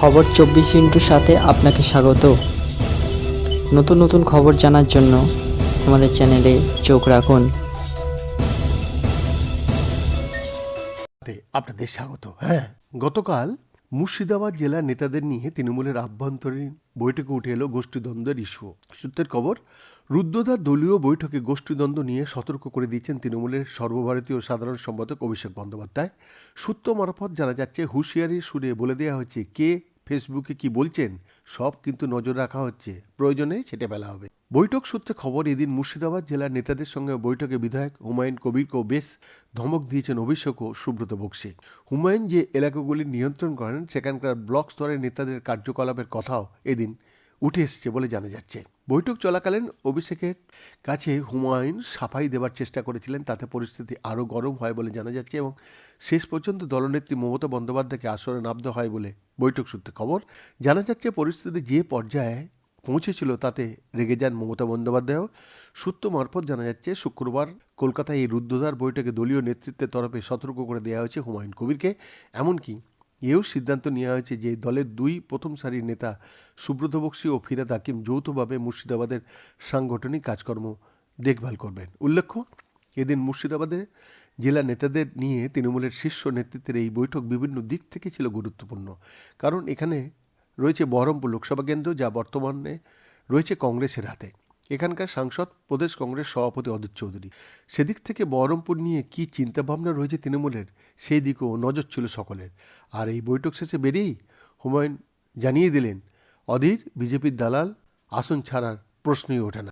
খবর চব্বিশ ইন্টুর সাথে আপনাকে স্বাগত। নতুন নতুন খবর জানার জন্য আমাদের চ্যানেলে চোখ রাখুন। আপনাদের স্বাগত। হ্যাঁ গতকাল মুর্শিদাবাদ জেলার নেতাদের নিয়ে তৃণমূলের আভ্যন্তরীণ বৈঠকে উঠে এলো গোষ্ঠীদ্বন্দ্বের ইস্যু। সূত্রের খবর, রুদ্রদার দলীয় বৈঠকে গোষ্ঠীদ্বন্দ্ব নিয়ে সতর্ক করে দিয়েছেন তৃণমূলের সর্বভারতীয় সাধারণ সম্পাদক অভিষেক বন্দ্যোপাধ্যায়। সূত্র মারফত জানা যাচ্ছে, হুঁশিয়ারির সুরে বলে দেওয়া হয়েছে, কে ফেসবুকে কি বলছেন, সব কিন্তু নজর রাখা হচ্ছে। প্রয়োজনে ছেটে ফেলা হবে। বৈঠক সূত্রে খবর, এদিন মুর্শিদাবাদ জেলার নেতাদের সঙ্গে বৈঠকে বিধায়ক হুমায়ুন কবিরকেও বেশ ধমক দিয়েছেন অভিষেক ও সুব্রত বক্সি। হুমায়ুন যে এলাকাগুলি নিয়ন্ত্রণ করেন, সেখানকার ব্লক স্তরের নেতাদের কার্যকলাপের কথাও এদিন উঠে এসছে বলে জানা যাচ্ছে। বৈঠক চলাকালীন অভিষেকের কাছে হুমায়ুন সাফাই দেওয়ার চেষ্টা করেছিলেন, তাতে পরিস্থিতি আরও গরম হয় বলে জানা যাচ্ছে এবং শেষ পর্যন্ত দলনেত্রী মমতা বন্দ্যোপাধ্যায়কে আসরে নামতে হয় বলে বৈঠক সূত্রে খবর জানা যাচ্ছে, পরিস্থিতি যে পর্যায়ে পৌঁছেছিল তাতে রেগে যান মমতা বন্দ্যোপাধ্যায়ও। সূত্র মারফত জানা যাচ্ছে, শুক্রবার কলকাতায় এই রুদ্ধদ্বার বৈঠকে দলীয় নেতৃত্বের তরফে সতর্ক করে দেওয়া হয়েছে হুমায়ুন কবিরকে। এমনকি এও সিদ্ধান্ত নেওয়া হয়েছে যে দলের দুই প্রথম সারির নেতা সুব্রত বক্সি ও ফিরাদ হাকিম যৌথভাবে মুর্শিদাবাদের সাংগঠনিক কাজকর্ম দেখভাল করবেন। উল্লেখ্য, এদিন মুর্শিদাবাদের জেলা নেতাদের নিয়ে তৃণমূলের শীর্ষ নেতৃত্বের এই বৈঠক বিভিন্ন দিক থেকে ছিল গুরুত্বপূর্ণ। কারণ এখানে রয়েছে বহরমপুর লোকসভা কেন্দ্র, যা বর্তমানে রয়েছে কংগ্রেসের হাতে। এখানকার সাংসদ প্রদেশ কংগ্রেস সভাপতি অজিত চৌধুরী। সেদিক থেকে বহরমপুর নিয়ে কী চিন্তাভাবনা রয়েছে তৃণমূলের, সেই দিকেও নজর ছিল সকলের। আর এই বৈঠক শেষে বেরিয়েই হুমায়ুন জানিয়ে দিলেন, অধীর বিজেপির দালাল আসন ছাড়ার প্রশ্নই ওঠে না।